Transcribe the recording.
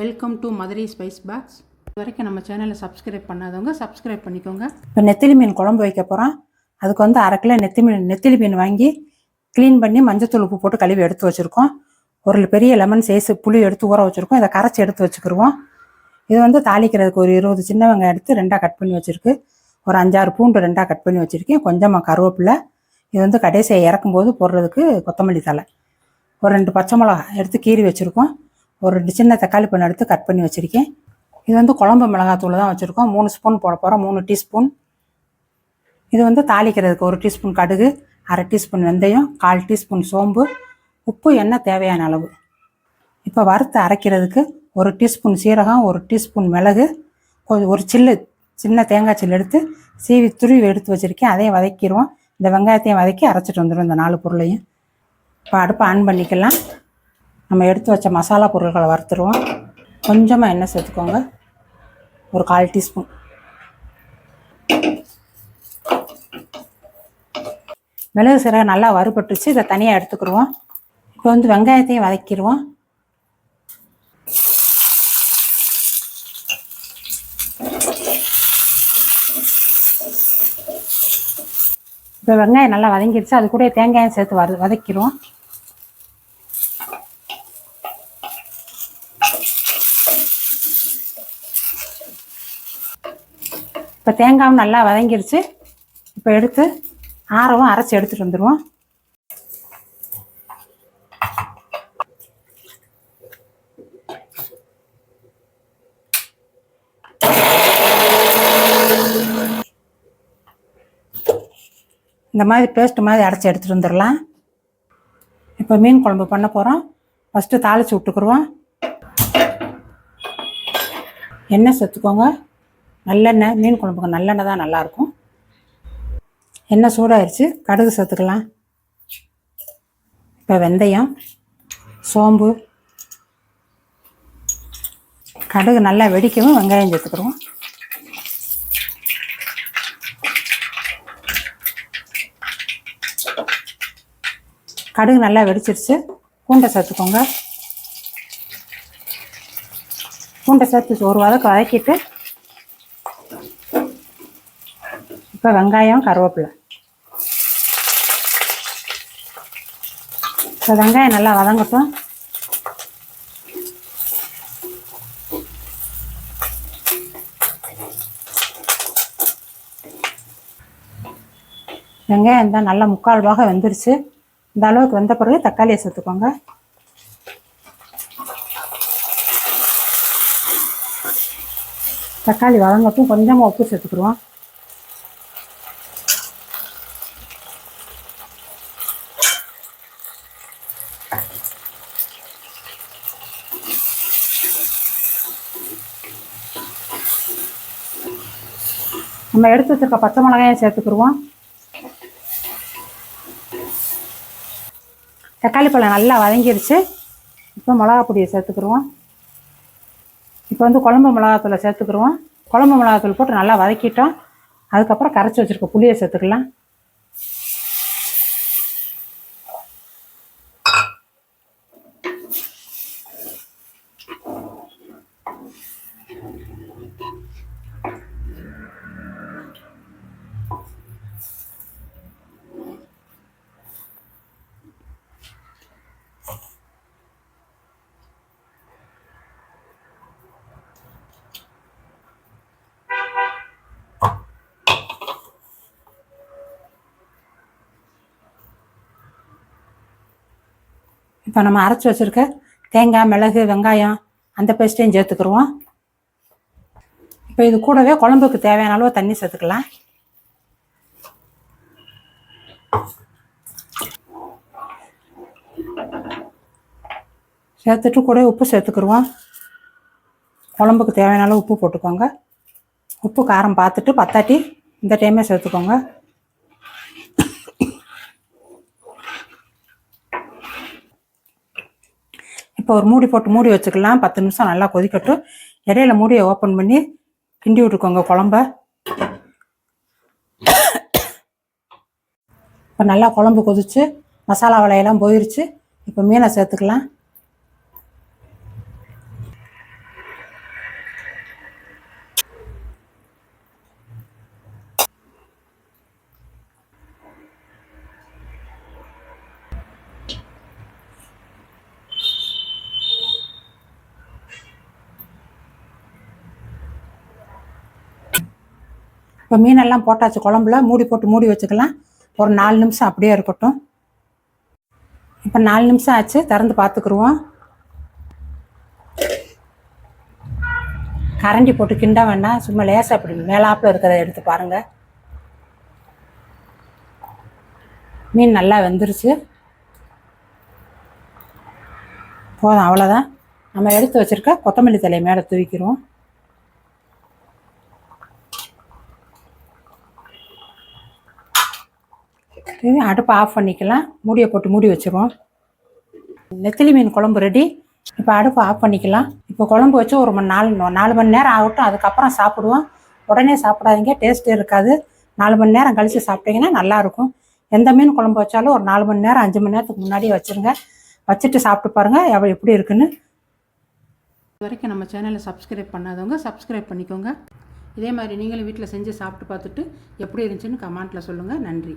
Welcome to Madurai spice box இது வரைக்கும் நம்ம சேனலை சப்ஸ்கிரைப் பண்ணாதவங்க சப்ஸ்கிரைப் பண்ணிக்கோங்க. இப்போ நெத்திலி மீன் குழம்பு வைக்க போகிறோம் அதுக்கு வந்து அரை கிலோ நெத்தி மீன் நெத்திலி மீன் வாங்கி க்ளீன் பண்ணி மஞ்சத்தூள் உப்பு போட்டு கழுவி எடுத்து வச்சுருக்கோம். ஒரு பெரிய லெமன் சைஸ் புளி எடுத்து ஊற வச்சுருக்கோம். இதை கரைச்சி எடுத்து வச்சுக்கிருவோம். இது வந்து தாளிக்கிறதுக்கு ஒரு இருபது சின்ன வெங்காயம் எடுத்து ரெண்டாக கட் பண்ணி வச்சுருக்கு. ஒரு அஞ்சாறு பூண்டு ரெண்டாக கட் பண்ணி வச்சுருக்கேன். கொஞ்சமாக கருவேப்பிலை. இது வந்து கடைசியை இறக்கும்போது போடுறதுக்கு கொத்தமல்லி தழை. ஒரு ரெண்டு பச்சை மிளகா எடுத்து கீறி வச்சுருக்கோம். ஒரு ரெண்டு சின்ன தக்காளி பழம் எடுத்து கட் பண்ணி வச்சுருக்கேன். இது வந்து குழம்பு மிளகாத்தூள் தான் வச்சுருக்கோம். மூணு ஸ்பூன் போட போகிறோம் மூணு டீஸ்பூன் இது வந்து தாளிக்கிறதுக்கு ஒரு டீஸ்பூன் கடுகு அரை டீஸ்பூன் வெந்தயம் கால் டீஸ்பூன் சோம்பு உப்பு எண்ணெய் தேவையான அளவு. இப்போ வறுத்து அரைக்கிறதுக்கு ஒரு டீஸ்பூன் சீரகம் ஒரு டீஸ்பூன் மிளகு கொஞ்சம் ஒரு சில்லு சின்ன தேங்காய் சில்லு எடுத்து சீவி துருவி எடுத்து வச்சுருக்கேன். அதையும் வதக்கிடுவோம். இந்த வெங்காயத்தையும் வதக்கி அரைச்சிட்டு வந்துடும் இந்த நாலு பொருளையும். இப்போ அடுப்பை ஆன் பண்ணிக்கலாம். நம்ம எடுத்து வச்ச மசாலா பொருட்களை வறுத்துருவோம். கொஞ்சமாக எண்ணெய் சேர்த்துக்கோங்க. ஒரு கால் டீஸ்பூன். மிளகு சீரகம் நல்லா வறுபட்டுச்சு இதை தனியாக எடுத்துக்கிடுவோம். இப்போ வந்து வெங்காயத்தையும் வதக்கிடுவோம். இப்போ வெங்காயம் நல்லா வதங்கிடுச்சு அது கூட தேங்காயம் சேர்த்து வத வதக்கிடுவோம். இப்போ தேங்காயும் நல்லா வதங்கிருச்சு. இப்போ எடுத்து ஆரவும் அரைச்சி எடுத்துகிட்டு வந்துடுவோம் இந்த மாதிரி பேஸ்ட் மாதிரி அரைச்சி எடுத்துகிட்டு வந்துடலாம். இப்போ மீன் குழம்பு பண்ண போகிறோம் ஃபஸ்ட்டு தாளித்து விட்டுக்குருவோம். எண்ணெய் சேர்த்துக்கோங்க. நல்லெண்ணெய் மீன் குழம்புக்கு நல்லெண்ணெய் தான் நல்லாயிருக்கும். எண்ணெய் சூடாயிருச்சு? கடுகு சேர்த்துக்கலாம். இப்போ வெந்தயம் சோம்பு கடுகு நல்லா வெடிக்கவும் வெங்காயம் சேர்த்துக்கிறோம் கடுகு நல்லா வெடிச்சிருச்சு. பூண்டை சேர்த்துக்கோங்க. பூண்டை சேர்த்து ஒரு வதக்கு வதக்கிட்டு இப்போ வெங்காயம் கருவேப்பிலை. இப்போ வெங்காயம் நல்லா வதங்கட்டும். வெங்காயம் தான் நல்லா முக்கால் பாகம் வெந்துருச்சு. இந்த அளவுக்கு வெந்த பிறகு தக்காளியை சேர்த்துக்கோங்க. தக்காளி வதங்கட்டும். கொஞ்சமாக உப்பு சேர்த்துக்குருவோம் நம்ம எடுத்து வச்சிருக்க பச்சை மிளகாயும் சேர்த்துக்குருவோம். தக்காளி பழம் நல்லா வதங்கிருச்சு. இப்போ மிளகா பொடியை சேர்த்துக்குருவோம். இப்போ வந்து குழம்பு மிளகாத்தூளை சேர்த்துக்குருவோம். குழம்பு மிளகாத்தூள் போட்டு நல்லா வதக்கிட்டோம். அதுக்கப்புறம் கரைச்சி வச்சுருக்க புளியை சேர்த்துக்கலாம். இப்போ நம்ம அரைச்சி வச்சுருக்க தேங்காய் மிளகு வெங்காயம் அந்த பேஸ்ட்டையும் சேர்த்துக்குருவோம் இப்போ இது கூடவே குழம்புக்கு தேவையான அளவு தண்ணி சேர்த்துக்கலாம். சேர்த்துட்டு கூட உப்பு சேர்த்துக்குருவோம் குழம்புக்கு தேவையான அளவு உப்பு போட்டுக்கோங்க. உப்பு காரம் பார்த்துட்டு பத்தாட்டி இந்த டைமே சேர்த்துக்கோங்க. இப்போ ஒரு மூடி போட்டு மூடி வச்சுக்கலாம். பத்து நிமிஷம் நல்லா கொதிக்கட்டும். இடையில மூடியை ஓப்பன் பண்ணி கிண்டி விட்டுக்கோங்க குழம்ப. இப்போ நல்லா குழம்பு கொதிச்சு மசாலா வலையெல்லாம் போயிருச்சு. இப்போ மீனை சேர்த்துக்கலாம். இப்போ மீனெல்லாம் போட்டாச்சு குழம்புல மூடி போட்டு மூடி வச்சுக்கலாம். ஒரு நாலு நிமிஷம் அப்படியே இருக்கட்டும். இப்போ நாலு நிமிஷம் ஆச்சு திறந்து பார்த்துக்குருவோம் கரண்டி போட்டு கிண்ட வேண்டாம் சும்மா லேசாக அப்படி மேலாப்பில் இருக்கிறத எடுத்து பாருங்கள் மீன் நல்லா வெந்துருச்சு. போதும் அவ்வளோதான் நம்ம எடுத்து வச்சுருக்க கொத்தமல்லி தலையை மேலே தூவிக்கிறோம் அடுப்பை ஆஃப் பண்ணிக்கலாம். மூடியை போட்டு மூடி வச்சிருவோம். நெத்திலி மீன் குழம்பு ரெடி இப்போ அடுப்பை ஆஃப் பண்ணிக்கலாம். இப்போ குழம்பு வச்சு ஒரு மணி நாலு நாலு மணி நேரம் ஆகட்டும். அதுக்கப்புறம் சாப்பிடுவோம். உடனே சாப்பிடாதீங்க. டேஸ்ட்டு இருக்காது. நாலு மணி நேரம் கழித்து சாப்பிட்டீங்கன்னா நல்லாயிருக்கும் எந்த மீன் குழம்பு வச்சாலும் ஒரு நாலு மணி நேரம் அஞ்சு மணி நேரத்துக்கு முன்னாடியே வச்சுருங்க. வச்சுட்டு சாப்பிட்டு பாருங்கள் எவ்வளோ எப்படி இருக்குன்னு. இது வரைக்கும் நம்ம சேனலை சப்ஸ்கிரைப் பண்ணாதவங்க சப்ஸ்கிரைப் பண்ணிக்கோங்க. இதே மாதிரி நீங்களும் வீட்டில் செஞ்சு சாப்பிட்டு பார்த்துட்டு எப்படி இருந்துச்சுன்னு கமெண்ட்டில் சொல்லுங்கள் நன்றி.